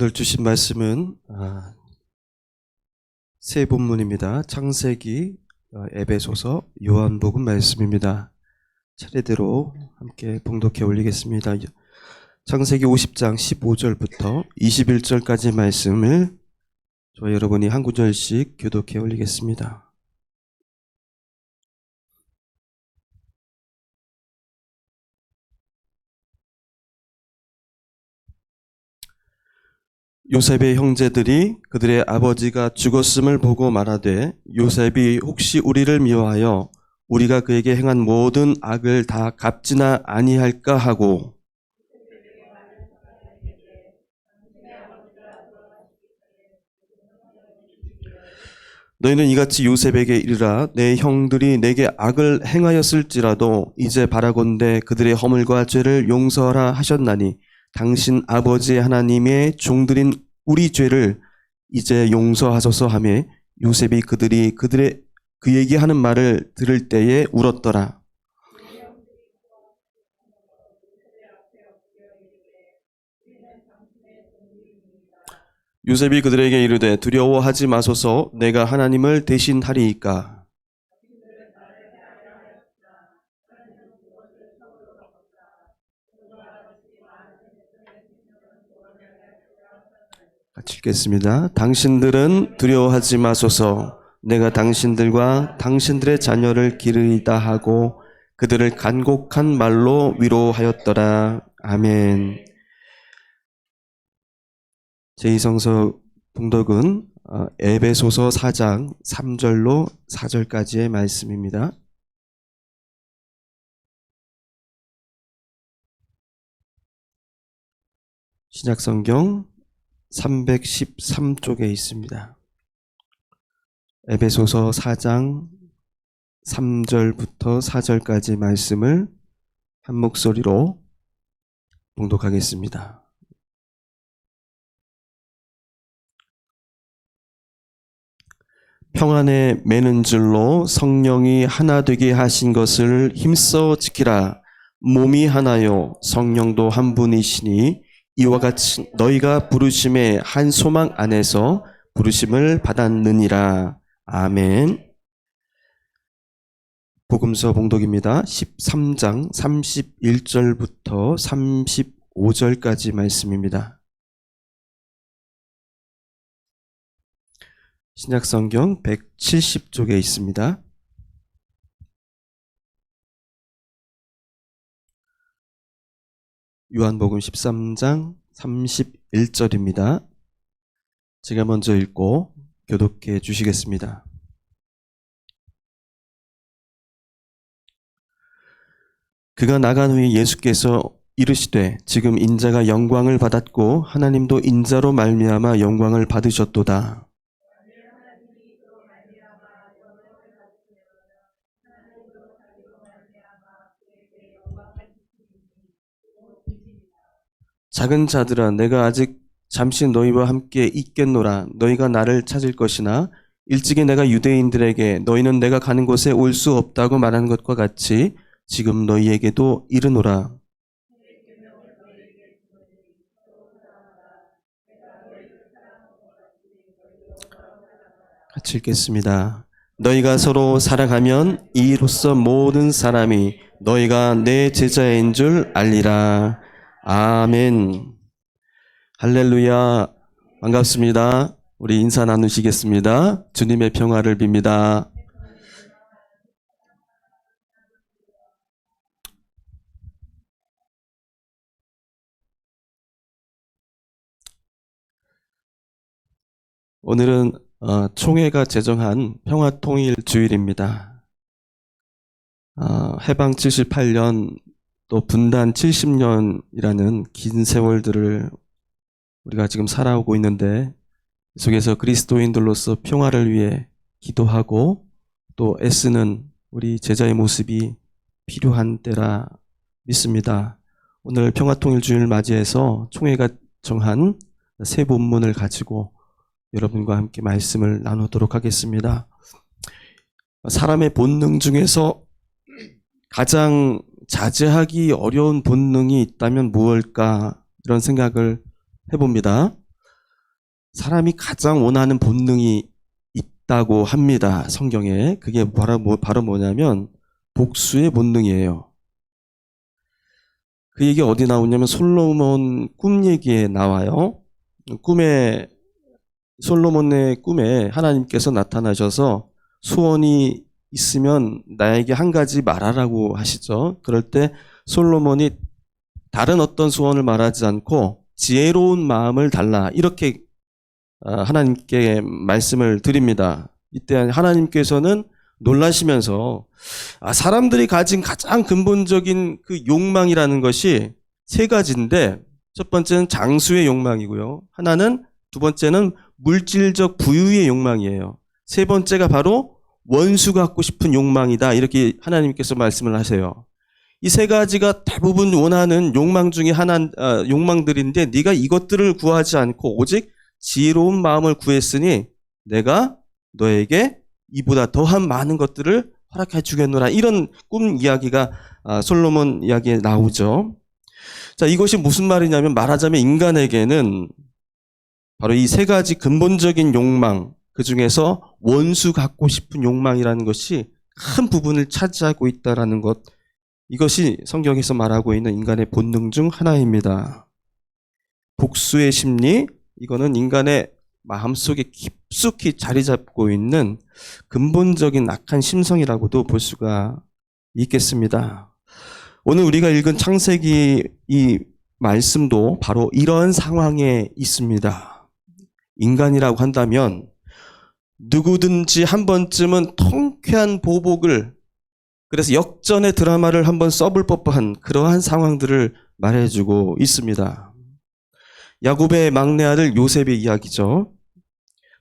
오늘 주신 말씀은 아, 세 본문입니다. 창세기, 어, 에베소서, 요한복음 말씀입니다. 차례대로 함께 봉독해 올리겠습니다. 창세기 50장 15절부터 21절까지 말씀을 저희 여러분이 한 구절씩 교독해 올리겠습니다. 요셉의 형제들이 그들의 아버지가 죽었음을 보고 말하되 요셉이 혹시 우리를 미워하여 우리가 그에게 행한 모든 악을 다 갚지나 아니할까 하고? 너희는 이같이 요셉에게 이르라. 내 형들이 내게 악을 행하였을지라도 이제 바라건대 그들의 허물과 죄를 용서하라 하셨나니 당신 아버지 하나님의 종들인 우리 죄를 이제 용서하소서 하며 요셉이 그들이 그들의 그에게 하는 말을 들을 때에 울었더라. 요셉이 그들에게 이르되 두려워하지 마소서 내가 하나님을 대신하리이까 같이 읽겠습니다. 당신들은 두려워하지 마소서 내가 당신들과 당신들의 자녀를 기르이다 하고 그들을 간곡한 말로 위로하였더라. 아멘. 제2성서 봉독은 어, 에베소서 4장 3절로 4절까지의 말씀입니다. 신약성경 313쪽에 있습니다. 에베소서 4장 3절부터 4절까지 말씀을 한 목소리로 봉독하겠습니다. 평안에 매는 줄로 성령이 하나 되게 하신 것을 힘써 지키라. 몸이 하나요 성령도 한 분이시니 이와 같이 너희가 부르심의 한 소망 안에서 부르심을 받았느니라. 아멘. 복음서 봉독입니다. 13장 31절부터 35절까지 말씀입니다. 신약성경 170쪽에 있습니다. 요한복음 13장 31절입니다. 제가 먼저 읽고 교독해 주시겠습니다. 그가 나간 후에 예수께서 이르시되 지금 인자가 영광을 받았고 하나님도 인자로 말미암아 영광을 받으셨도다. 작은 자들아 내가 아직 잠시 너희와 함께 있겠노라 너희가 나를 찾을 것이나 일찍이 내가 유대인들에게 너희는 내가 가는 곳에 올 수 없다고 말하는 것과 같이 지금 너희에게도 이르노라 같이 읽겠습니다. 너희가 서로 살아가면 이로써 모든 사람이 너희가 내 제자인 줄 알리라. 아멘. 할렐루야. 반갑습니다. 우리 인사 나누시겠습니다. 주님의 평화를 빕니다. 오늘은 어, 총회가 제정한 평화통일 주일입니다. 어, 해방 78년 또 분단 70년이라는 긴 세월들을 우리가 지금 살아오고 있는데 이 속에서 그리스도인들로서 평화를 위해 기도하고 또 애쓰는 우리 제자의 모습이 필요한 때라 믿습니다. 오늘 평화통일주의를 맞이해서 총회가 정한 세 본문을 가지고 여러분과 함께 말씀을 나누도록 하겠습니다. 사람의 본능 중에서 가장 자제하기 어려운 본능이 있다면 무엇일까 이런 생각을 해봅니다. 사람이 가장 원하는 본능이 있다고 합니다. 성경에. 그게 바로, 뭐- 바로 뭐냐면 복수의 본능이에요. 그 얘기 어디 나오냐면 솔로몬 꿈 얘기에 나와요. 꿈에 솔로몬의 꿈에 하나님께서 나타나셔서 소원이 있으면 나에게 한 가지 말하라고 하시죠. 그럴 때 솔로몬이 다른 어떤 소원을 말하지 않고 지혜로운 마음을 달라 이렇게 아, 하나님께 말씀을 드립니다. 이때 하나님께서는 놀라시면서 아, 사람들이 가진 가장 근본적인 그 욕망이라는 것이 세 가지인데 첫 번째는 장수의 욕망이고요. 하나는 두 번째는 물질적 부유의 욕망이에요. 세 번째가 바로 원수 갖고 싶은 욕망이다. 이렇게 하나님께서 말씀을 하세요. 이 세 가지가 대부분 원하는 욕망 중에 하나 아, 욕망들인데 네가 이것들을 구하지 않고 오직 지혜로운 마음을 구했으니 내가 너에게 이보다 더한 많은 것들을 허락해 주겠노라. 이런 꿈 이야기가 아, 솔로몬 이야기에 나오죠. 자, 이것이 무슨 말이냐면 말하자면 인간에게는 바로 이 세 가지 근본적인 욕망, 그 중에서 원수 갖고 싶은 욕망이라는 것이 큰 부분을 차지하고 있다라는 것, 이것이 성경에서 말하고 있는 인간의 본능 중 하나입니다. 복수의 심리, 이거는 인간의 마음속에 깊숙이 자리 잡고 있는 근본적인 악한 심성이라고도 볼 수가 있겠습니다. 오늘 우리가 읽은 창세기 이 말씀도 바로 이런 상황에 있습니다. 인간이라고 한다면 누구든지 한 번쯤은 통쾌한 보복을 그래서 역전의 드라마를 한번 써볼 법한 그러한 상황들을 말해주고 있습니다. 야곱의 막내 아들 요셉의 이야기죠.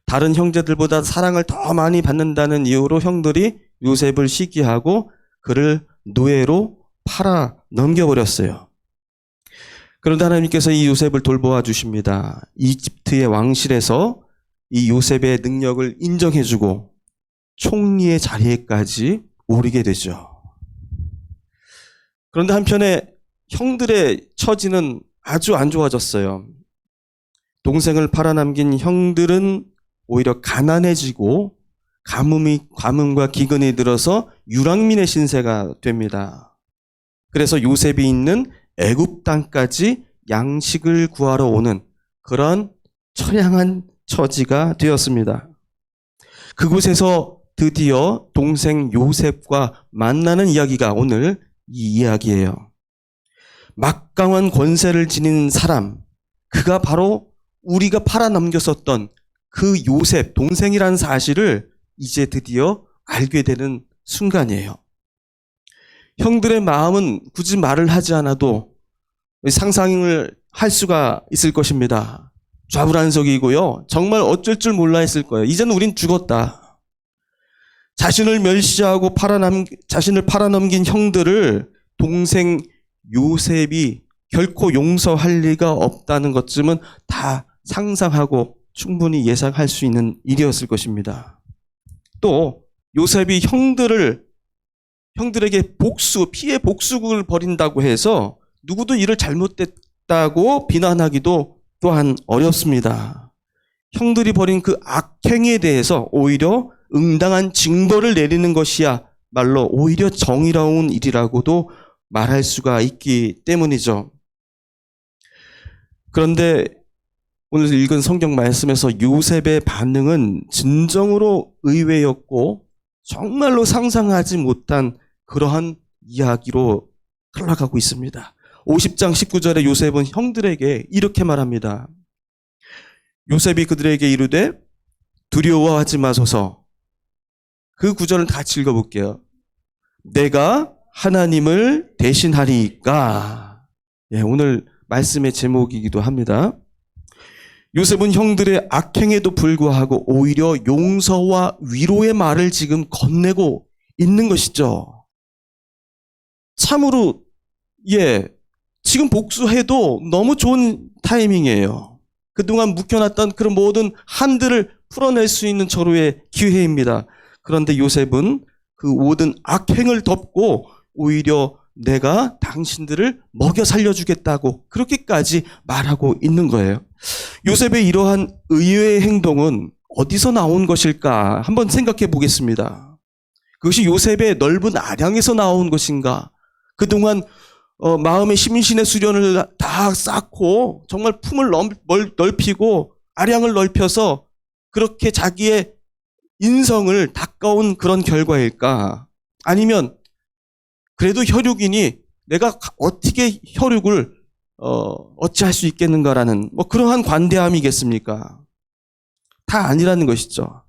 다른 형제들보다 사랑을 더 많이 받는다는 이유로 형들이 요셉을 시기하고 그를 노예로 팔아 넘겨버렸어요. 그런데 하나님께서 이 요셉을 돌보아 주십니다. 이집트의 왕실에서 이 요셉의 능력을 인정해주고 총리의 자리에까지 오르게 되죠. 그런데 한편에 형들의 처지는 아주 안 좋아졌어요. 동생을 팔아남긴 형들은 오히려 가난해지고 가뭄이 가뭄과 기근이 들어서 유랑민의 신세가 됩니다. 그래서 요셉이 있는 애굽 땅까지 양식을 구하러 오는 그런 처량한 처지가 되었습니다. 그곳에서 드디어 동생 요셉과 만나는 이야기가 오늘 이 이야기예요. 막강한 권세를 지닌 사람, 그가 바로 우리가 팔아넘겼었던 그 요셉, 동생이라는 사실을 이제 드디어 알게 되는 순간이에요. 형들의 마음은 굳이 말을 하지 않아도 상상을 할 수가 있을 것입니다. 좌불안석이고요. 정말 어쩔 줄 몰라 했을 거예요. 이제는 우린 죽었다. 자신을 멸시하고 팔아남, 자신을 팔아넘긴 형들을 동생 요셉이 결코 용서할 리가 없다는 것쯤은 다 상상하고 충분히 예상할 수 있는 일이었을 것입니다. 또 요셉이 형들을 형들에게 복수, 피해 복수를 벌인다고 해서 누구도 이를 잘못됐다고 비난하기도 또한 어렵습니다. 형들이 벌인 그 악행에 대해서 오히려 응당한 징벌을 내리는 것이야 말로 오히려 정의로운 일이라고도 말할 수가 있기 때문이죠. 그런데 오늘 읽은 성경 말씀에서 요셉의 반응은 진정으로 의외였고 정말로 상상하지 못한 그러한 이야기로 흘러가고 있습니다. 50장 19절에 요셉은 형들에게 이렇게 말합니다. 요셉이 그들에게 이르되 두려워하지 마소서. 그 구절을 같이 읽어볼게요. 내가 하나님을 대신하리까. 예, 오늘 말씀의 제목이기도 합니다. 요셉은 형들의 악행에도 불구하고 오히려 용서와 위로의 말을 지금 건네고 있는 것이죠. 참으로, 예, 지금 복수해도 너무 좋은 타이밍이에요. 그동안 묵혀놨던 그런 모든 한들을 풀어낼 수 있는 절호의 기회입니다. 그런데 요셉은 그 모든 악행을 덮고 오히려 내가 당신들을 먹여 살려주겠다고 그렇게까지 말하고 있는 거예요. 요셉의 이러한 의외의 행동은 어디서 나온 것일까? 한번 생각해 보겠습니다. 그것이 요셉의 넓은 아량에서 나온 것인가? 그동안 어, 마음의 심신의 수련을 다 쌓고 정말 품을 넓, 멀- 넓히고 아량을 넓혀서 그렇게 자기의 인성을 닦아온 그런 결과일까? 아니면 그래도 혈육이니 내가 가- 어떻게 혈육을 어, 어찌할 수 있겠는가라는 뭐 그러한 관대함이겠습니까? 다 아니라는 것이죠.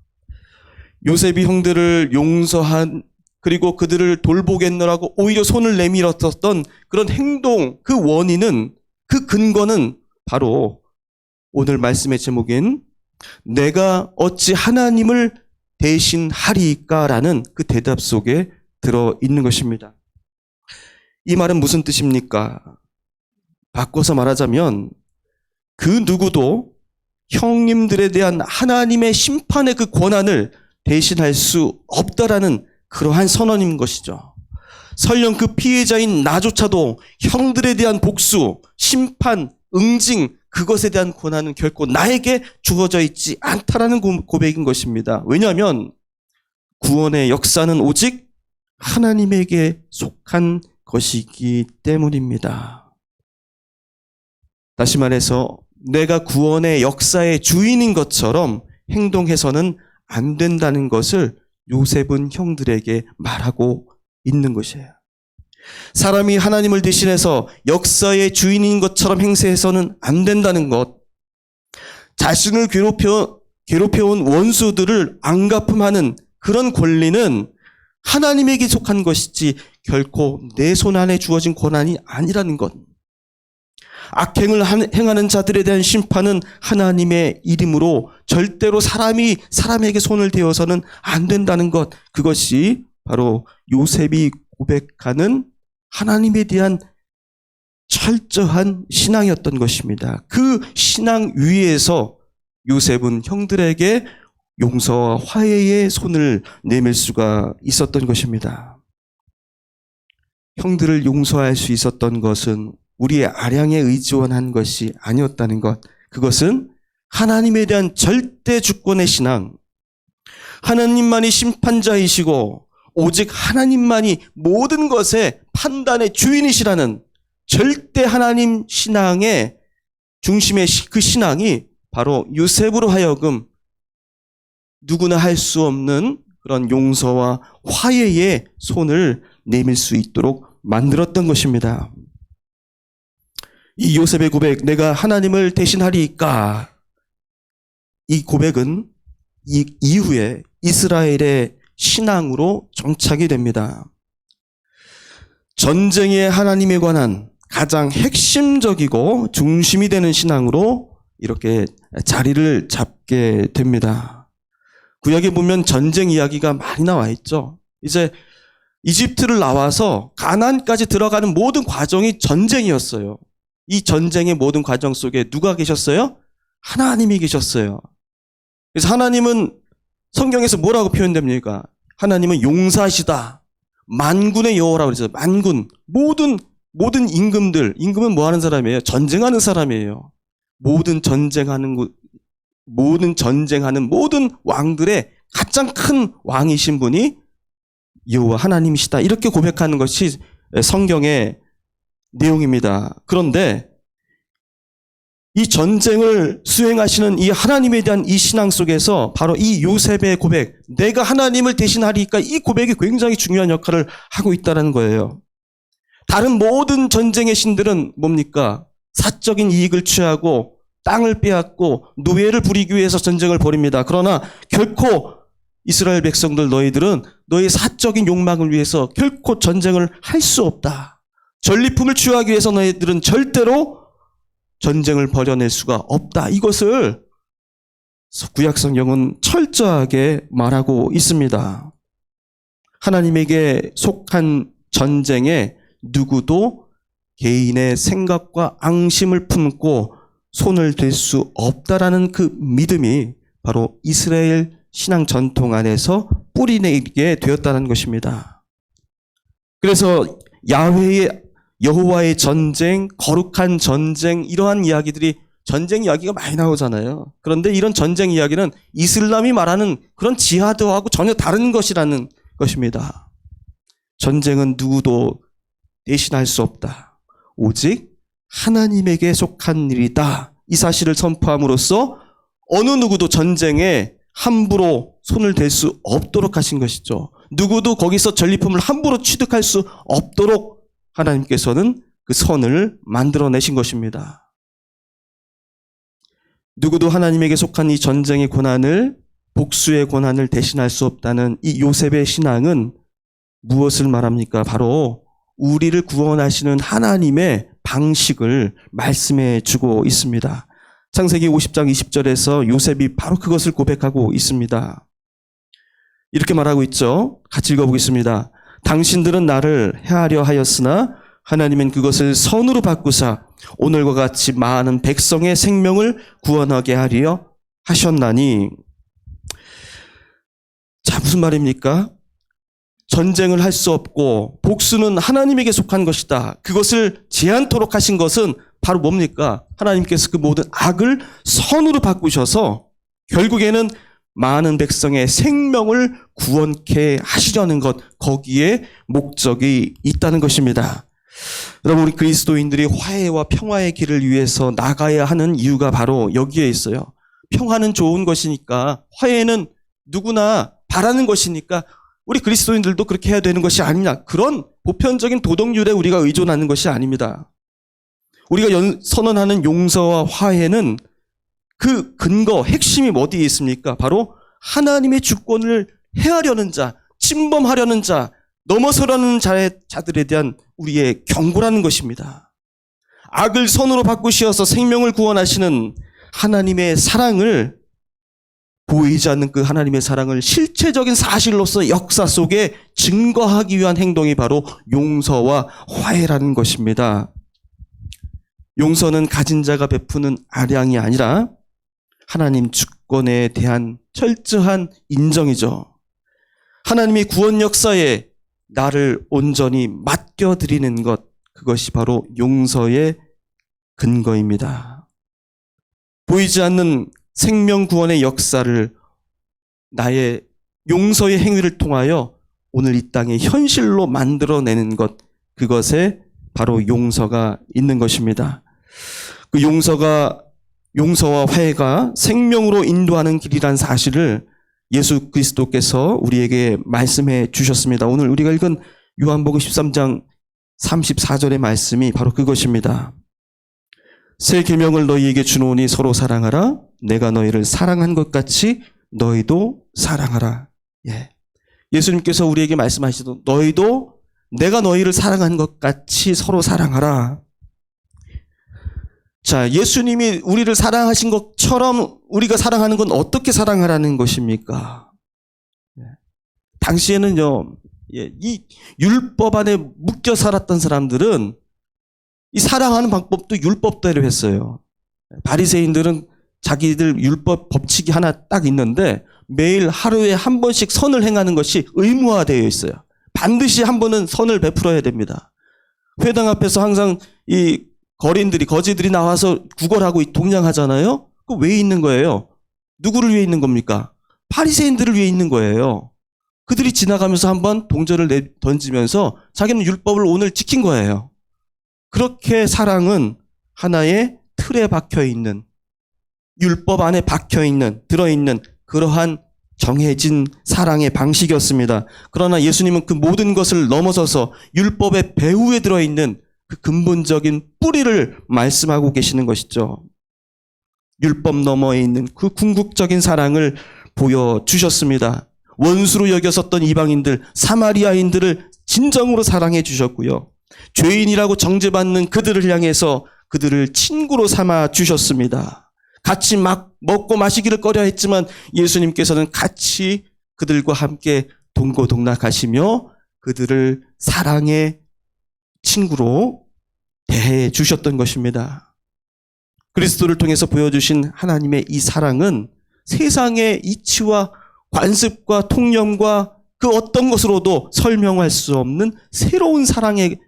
요셉이 형들을 용서한 그리고 그들을 돌보겠노라고 오히려 손을 내밀었던 그런 행동 그 원인은 그 근거는 바로 오늘 말씀의 제목인 내가 어찌 하나님을 대신하리까라는 그 대답 속에 들어 있는 것입니다. 이 말은 무슨 뜻입니까? 바꿔서 말하자면 그 누구도 형님들에 대한 하나님의 심판의 그 권한을 대신할 수 없다라는 그러한 선언인 것이죠. 설령 그 피해자인 나조차도 형들에 대한 복수, 심판, 응징, 그것에 대한 권한은 결코 나에게 주어져 있지 않다라는 고- 고백인 것입니다. 왜냐하면 구원의 역사는 오직 하나님에게 속한 것이기 때문입니다. 다시 말해서 내가 구원의 역사의 주인인 것처럼 행동해서는 안 된다는 것을 요셉은 형들에게 말하고 있는 것이에요. 사람이 하나님을 대신해서 역사의 주인인 것처럼 행세해서는 안 된다는 것. 자신을 괴롭혀, 괴롭혀온 원수들을 안 갚음하는 그런 권리는 하나님에게 속한 것이지 결코 내 손 안에 주어진 권한이 아니라는 것. 악행을 한- 행하는 자들에 대한 심판은 하나님의 이름으로 절대로 사람이 사람에게 손을 대어서는 안 된다는 것. 그것이 바로 요셉이 고백하는 하나님에 대한 철저한 신앙이었던 것입니다. 그 신앙 위에서 요셉은 형들에게 용서와 화해의 손을 내밀 수가 있었던 것입니다. 형들을 용서할 수 있었던 것은 우리의 아량에 의지원한 것이 아니었다는 것. 그것은 하나님에 대한 절대 주권의 신앙. 하나님만이 심판자이시고 오직 하나님만이 모든 것의 판단의 주인이시라는 절대 하나님 신앙의 중심의 시- 그 신앙이 바로 요셉으로 하여금 누구나 할 수 없는 그런 용서와 화해의 손을 내밀 수 있도록 만들었던 것입니다. 이 요셉의 고백, 내가 하나님을 대신하리까? 이 고백은 이 이후에 이스라엘의 신앙으로 정착이 됩니다. 전쟁의 하나님에 관한 가장 핵심적이고 중심이 되는 신앙으로 이렇게 자리를 잡게 됩니다. 구약에 보면 전쟁 이야기가 많이 나와 있죠. 이제 이집트를 나와서 가나안까지 들어가는 모든 과정이 전쟁이었어요. 이 전쟁의 모든 과정 속에 누가 계셨어요? 하나님이 계셨어요. 그래서 하나님은 성경에서 뭐라고 표현됩니까? 하나님은 용사시다. 만군의 여호라고 그러죠. 만군. 모든 모든 임금들, 임금은 뭐 하는 사람이에요? 전쟁하는 사람이에요. 모든 전쟁하는 곳 모든 전쟁하는 모든 왕들의 가장 큰 왕이신 분이 여호와 하나님이시다. 이렇게 고백하는 것이 성경의 내용입니다. 그런데 이 전쟁을 수행하시는 이 하나님에 대한 이 신앙 속에서 바로 이 요셉의 고백, 내가 하나님을 대신하리까 이 고백이 굉장히 중요한 역할을 하고 있다는 거예요. 다른 모든 전쟁의 신들은 뭡니까? 사적인 이익을 취하고 땅을 빼앗고 노예를 부리기 위해서 전쟁을 벌입니다. 그러나 결코 이스라엘 백성들 너희들은 너희 사적인 욕망을 위해서 결코 전쟁을 할 수 없다. 전리품을 취하기 위해서 너희들은 절대로 전쟁을 벌여낼 수가 없다. 이것을 구약 성경은 철저하게 말하고 있습니다. 하나님에게 속한 전쟁에 누구도 개인의 생각과 앙심을 품고 손을 댈 수 없다라는 그 믿음이 바로 이스라엘 신앙 전통 안에서 뿌리내리게 되었다는 것입니다. 그래서 야훼의 여호와의 전쟁, 거룩한 전쟁 이러한 이야기들이 전쟁 이야기가 많이 나오잖아요. 그런데 이런 전쟁 이야기는 이슬람이 말하는 그런 지하드하고 전혀 다른 것이라는 것입니다. 전쟁은 누구도 대신할 수 없다. 오직 하나님에게 속한 일이다. 이 사실을 선포함으로써 어느 누구도 전쟁에 함부로 손을 댈 수 없도록 하신 것이죠. 누구도 거기서 전리품을 함부로 취득할 수 없도록 하나님께서는 그 선을 만들어내신 것입니다. 누구도 하나님에게 속한 이 전쟁의 고난을 복수의 고난을 대신할 수 없다는 이 요셉의 신앙은 무엇을 말합니까? 바로 우리를 구원하시는 하나님의 방식을 말씀해 주고 있습니다. 창세기 50장 20절에서 요셉이 바로 그것을 고백하고 있습니다. 이렇게 말하고 있죠. 같이 읽어보겠습니다. 당신들은 나를 해하려 하였으나 하나님은 그것을 선으로 바꾸사 오늘과 같이 많은 백성의 생명을 구원하게 하려 하셨나니 자 무슨 말입니까? 전쟁을 할 수 없고 복수는 하나님에게 속한 것이다. 그것을 제한토록 하신 것은 바로 뭡니까? 하나님께서 그 모든 악을 선으로 바꾸셔서 결국에는 많은 백성의 생명을 구원케 하시려는 것, 거기에 목적이 있다는 것입니다. 여러분, 우리 그리스도인들이 화해와 평화의 길을 위해서 나가야 하는 이유가 바로 여기에 있어요. 평화는 좋은 것이니까, 화해는 누구나 바라는 것이니까, 우리 그리스도인들도 그렇게 해야 되는 것이 아니냐. 그런 보편적인 도덕률에 우리가 의존하는 것이 아닙니다. 우리가 연- 선언하는 용서와 화해는 그 근거, 핵심이 어디에 있습니까? 바로 하나님의 주권을 해하려는 자, 침범하려는 자, 넘어서려는 자의, 자들에 대한 우리의 경고라는 것입니다. 악을 선으로 바꾸시어서 생명을 구원하시는 하나님의 사랑을 보이지 않는 그 하나님의 사랑을 실체적인 사실로서 역사 속에 증거하기 위한 행동이 바로 용서와 화해라는 것입니다. 용서는 가진 자가 베푸는 아량이 아니라 하나님 주권에 대한 철저한 인정이죠. 하나님이 구원 역사에 나를 온전히 맡겨드리는 것, 그것이 바로 용서의 근거입니다. 보이지 않는 생명 구원의 역사를 나의 용서의 행위를 통하여 오늘 이 땅에 현실로 만들어내는 것, 그것에 바로 용서가 있는 것입니다. 그 용서가 용서와 화해가 생명으로 인도하는 길이란 사실을 예수 그리스도께서 우리에게 말씀해 주셨습니다. 오늘 우리가 읽은 요한복음 13장 34절의 말씀이 바로 그것입니다. 새 계명을 너희에게 주노니 서로 사랑하라. 내가 너희를 사랑한 것 같이 너희도 사랑하라. 예. 예수님께서 우리에게 말씀하시도 너희도 내가 너희를 사랑한 것 같이 서로 사랑하라. 자, 예수님이 우리를 사랑하신 것처럼 우리가 사랑하는 건 어떻게 사랑하라는 것입니까? 예. 당시에는요, 예, 이 율법 안에 묶여 살았던 사람들은 이 사랑하는 방법도 율법대로 했어요. 바리새인들은 자기들 율법 법칙이 하나 딱 있는데 매일 하루에 한 번씩 선을 행하는 것이 의무화되어 있어요. 반드시 한 번은 선을 베풀어야 됩니다. 회당 앞에서 항상 이 거린들이 거지들이 나와서 구걸하고 동냥하잖아요. 그 왜 있는 거예요? 누구를 위해 있는 겁니까? 바리새인들을 위해 있는 거예요. 그들이 지나가면서 한번 동전을 내 던지면서 자기는 율법을 오늘 지킨 거예요. 그렇게 사랑은 하나의 틀에 박혀 있는 율법 안에 박혀 있는 들어 있는 그러한 정해진 사랑의 방식이었습니다. 그러나 예수님은 그 모든 것을 넘어서서 율법의 배후에 들어 있는 그 근본적인 뿌리를 말씀하고 계시는 것이죠. 율법 너머에 있는 그 궁극적인 사랑을 보여주셨습니다. 원수로 여겼었던 이방인들, 사마리아인들을 진정으로 사랑해 주셨고요. 죄인이라고 정죄받는 그들을 향해서 그들을 친구로 삼아 주셨습니다. 같이 막 먹고 마시기를 꺼려 했지만 예수님께서는 같이 그들과 함께 동고동락하시며 그들을 사랑의 친구로 대해 주셨던 것입니다. 그리스도를 통해서 보여주신 하나님의 이 사랑은 세상의 이치와 관습과 통념과 그 어떤 것으로도 설명할 수 없는 새로운 사랑의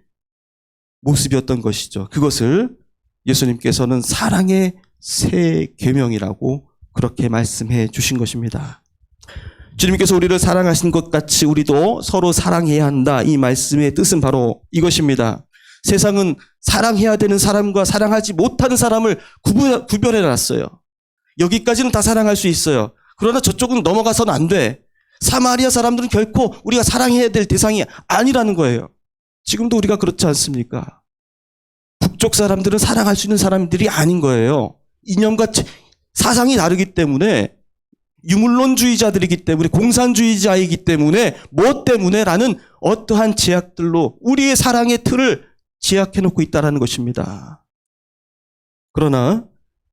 모습이었던 것이죠. 그것을 예수님께서는 사랑의 새 계명이라고 그렇게 말씀해 주신 것입니다. 주님께서 우리를 사랑하신 것 같이 우리도 서로 사랑해야 한다. 이 말씀의 뜻은 바로 이것입니다. 세상은 사랑해야 되는 사람과 사랑하지 못하는 사람을 구별해 놨어요. 여기까지는 다 사랑할 수 있어요. 그러나 저쪽은 넘어가서는 안 돼. 사마리아 사람들은 결코 우리가 사랑해야 될 대상이 아니라는 거예요. 지금도 우리가 그렇지 않습니까? 북쪽 사람들은 사랑할 수 있는 사람들이 아닌 거예요. 이념과 체- 사상이 다르기 때문에 유물론주의자들이기 때문에 공산주의자이기 때문에 뭐 때문에라는 어떠한 제약들로 우리의 사랑의 틀을 제약해 놓고 있다라는 것입니다. 그러나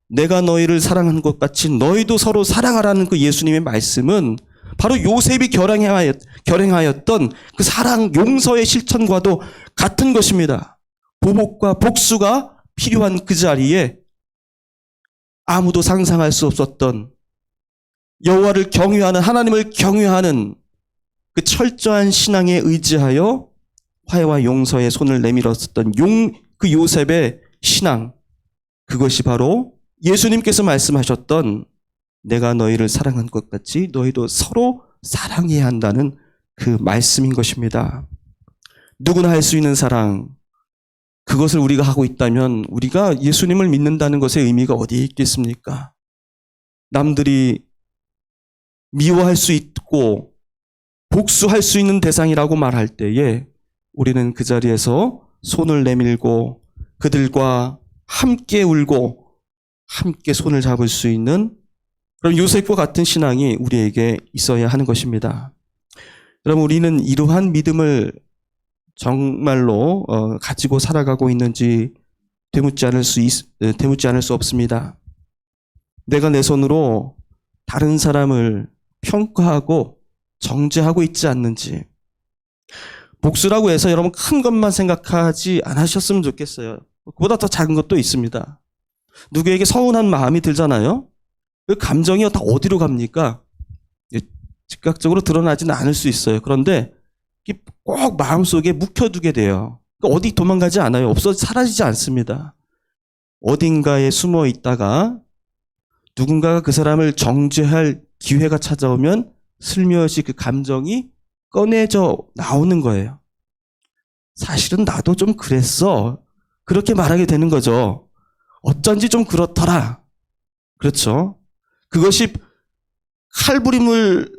내가 너희를 사랑한 것 같이 너희도 서로 사랑하라는 그 예수님의 말씀은 바로 요셉이 결행하였, 결행하였던 그 사랑 용서의 실천과도 같은 것입니다. 보복과 복수가 필요한 그 자리에 아무도 상상할 수 없었던 여호와를 경외하는 하나님을 경외하는 그 철저한 신앙에 의지하여 화해와 용서의 손을 내밀었었던 용 그 요셉의 신앙 그것이 바로 예수님께서 말씀하셨던 내가 너희를 사랑한 것 같이 너희도 서로 사랑해야 한다는 그 말씀인 것입니다. 누구나 할 수 있는 사랑 그것을 우리가 하고 있다면 우리가 예수님을 믿는다는 것의 의미가 어디에 있겠습니까? 남들이 미워할 수 있고 복수할 수 있는 대상이라고 말할 때에 우리는 그 자리에서 손을 내밀고 그들과 함께 울고 함께 손을 잡을 수 있는 그런 요셉과 같은 신앙이 우리에게 있어야 하는 것입니다. 여러분 우리는 이러한 믿음을 정말로 어, 가지고 살아가고 있는지 되묻지 않을 수 있, 에, 되묻지 않을 수 없습니다. 내가 내 손으로 다른 사람을 평가하고 정죄하고 있지 않는지 복수라고 해서 여러분 큰 것만 생각하지 않으셨으면 좋겠어요. 그보다 더 작은 것도 있습니다. 누구에게 서운한 마음이 들잖아요. 그 감정이 다 어디로 갑니까? 예, 즉각적으로 드러나지는 않을 수 있어요. 그런데 꼭 마음속에 묵혀두게 돼요. 그러니까 어디 도망가지 않아요. 없어 사라지지 않습니다. 어딘가에 숨어 있다가 누군가가 그 사람을 정죄할 기회가 찾아오면 슬며시 그 감정이 꺼내져 나오는 거예요. 사실은 나도 좀 그랬어. 그렇게 말하게 되는 거죠. 어쩐지 좀 그렇더라. 그렇죠. 그것이 칼부림을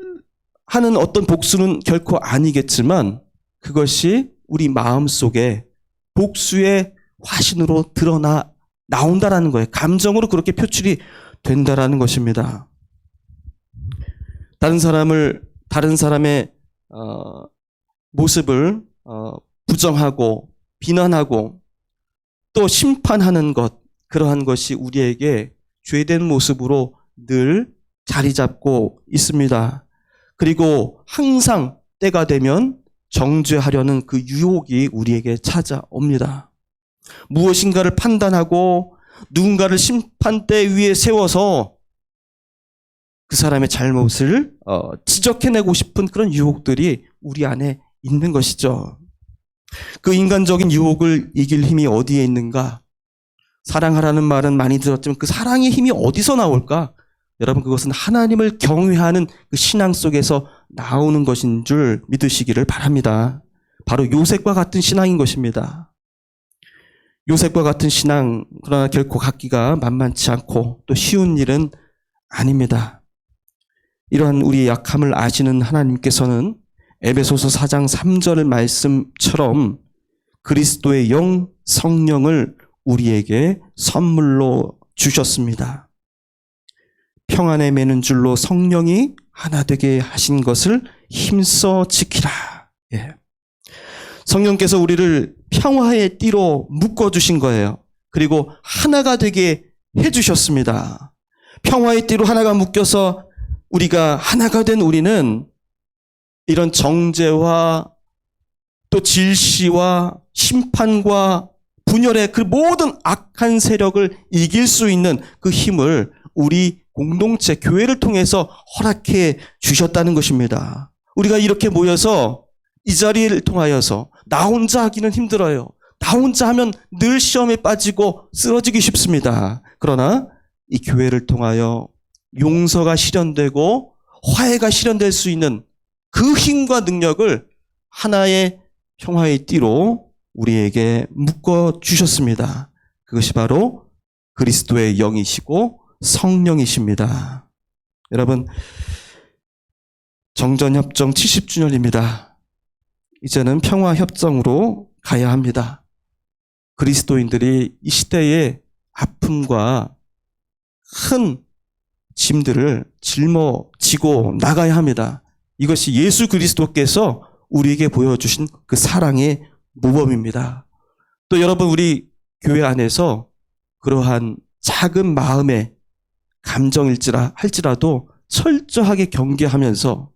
하는 어떤 복수는 결코 아니겠지만 그것이 우리 마음 속에 복수의 화신으로 드러나 나온다라는 거예요. 감정으로 그렇게 표출이 된다라는 것입니다. 다른 사람을 다른 사람의 어, 모습을 어, 부정하고 비난하고 또 심판하는 것 그러한 것이 우리에게 죄된 모습으로 늘 자리 잡고 있습니다. 그리고 항상 때가 되면 정죄하려는 그 유혹이 우리에게 찾아옵니다. 무엇인가를 판단하고 누군가를 심판대 위에 세워서 그 사람의 잘못을 어, 지적해내고 싶은 그런 유혹들이 우리 안에 있는 것이죠. 그 인간적인 유혹을 이길 힘이 어디에 있는가? 사랑하라는 말은 많이 들었지만 그 사랑의 힘이 어디서 나올까? 여러분 그것은 하나님을 경외하는 그 신앙 속에서 나오는 것인 줄 믿으시기를 바랍니다. 바로 요셉과 같은 신앙인 것입니다. 요셉과 같은 신앙 그러나 결코 갖기가 만만치 않고 또 쉬운 일은 아닙니다. 이러한 우리의 약함을 아시는 하나님께서는 에베소서 4장 3절 말씀처럼 그리스도의 영 성령을 우리에게 선물로 주셨습니다. 평안에 매는 줄로 성령이 하나 되게 하신 것을 힘써 지키라. 예. 성령께서 우리를 평화의 띠로 묶어 주신 거예요. 그리고 하나가 되게 해 주셨습니다. 평화의 띠로 하나가 묶여서 우리가 하나가 된 우리는 이런 정죄와 또 질시와 심판과 분열의 그 모든 악한 세력을 이길 수 있는 그 힘을 우리 공동체 교회를 통해서 허락해 주셨다는 것입니다. 우리가 이렇게 모여서 이 자리를 통하여서 나 혼자 하기는 힘들어요. 나 혼자 하면 늘 시험에 빠지고 쓰러지기 쉽습니다. 그러나 이 교회를 통하여 용서가 실현되고 화해가 실현될 수 있는 그 힘과 능력을 하나의 평화의 띠로 우리에게 묶어 주셨습니다. 그것이 바로 그리스도의 영이시고 성령이십니다. 여러분, 정전협정 70주년입니다. 이제는 평화협정으로 가야 합니다. 그리스도인들이 이 시대의 아픔과 큰 짐들을 짊어지고 나가야 합니다. 이것이 예수 그리스도께서 우리에게 보여주신 그 사랑의 모범입니다. 또 여러분, 우리 교회 안에서 그러한 작은 마음의 감정일지라 할지라도 철저하게 경계하면서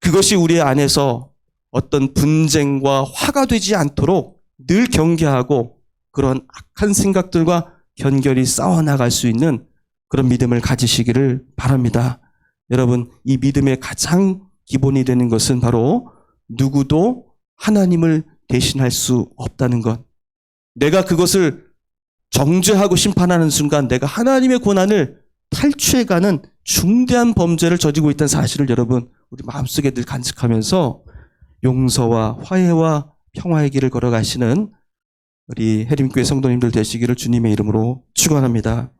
그것이 우리 안에서 어떤 분쟁과 화가 되지 않도록 늘 경계하고 그런 악한 생각들과 견결이 싸워나갈 수 있는 그런 믿음을 가지시기를 바랍니다. 여러분, 이 믿음의 가장 기본이 되는 것은 바로 누구도 하나님을 대신할 수 없다는 것. 내가 그것을 정죄하고 심판하는 순간 내가 하나님의 고난을 탈취해가는 중대한 범죄를 저지고 있다는 사실을 여러분 우리 마음속에 늘 간직하면서 용서와 화해와 평화의 길을 걸어가시는 우리 해림교회 성도님들 되시기를 주님의 이름으로 축원합니다.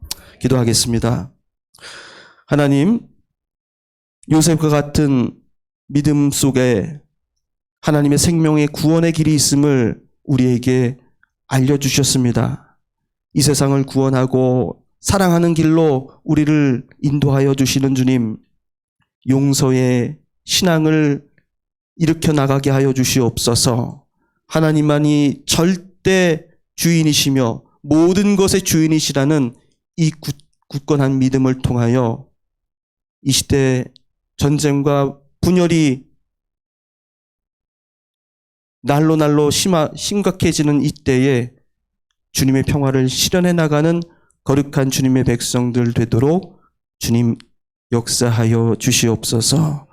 기도하겠습니다. 하나님, 요셉과 같은 믿음 속에 하나님의 생명의 구원의 길이 있음을 우리에게 알려주셨습니다. 이 세상을 구원하고 사랑하는 길로 우리를 인도하여 주시는 주님, 용서의 신앙을 일으켜 나가게 하여 주시옵소서. 하나님만이 절대 주인이시며 모든 것의 주인이시라는 이 굳- 굳건한 믿음을 통하여 이 시대 전쟁과 분열이 날로 날로 심하, 심각해지는 이때에 주님의 평화를 실현해 나가는 거룩한 주님의 백성들 되도록 주님 역사하여 주시옵소서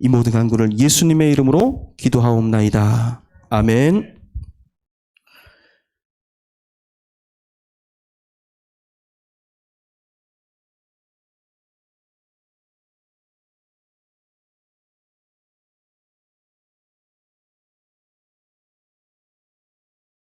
이 모든 간구를 예수님의 이름으로 기도하옵나이다. 아멘.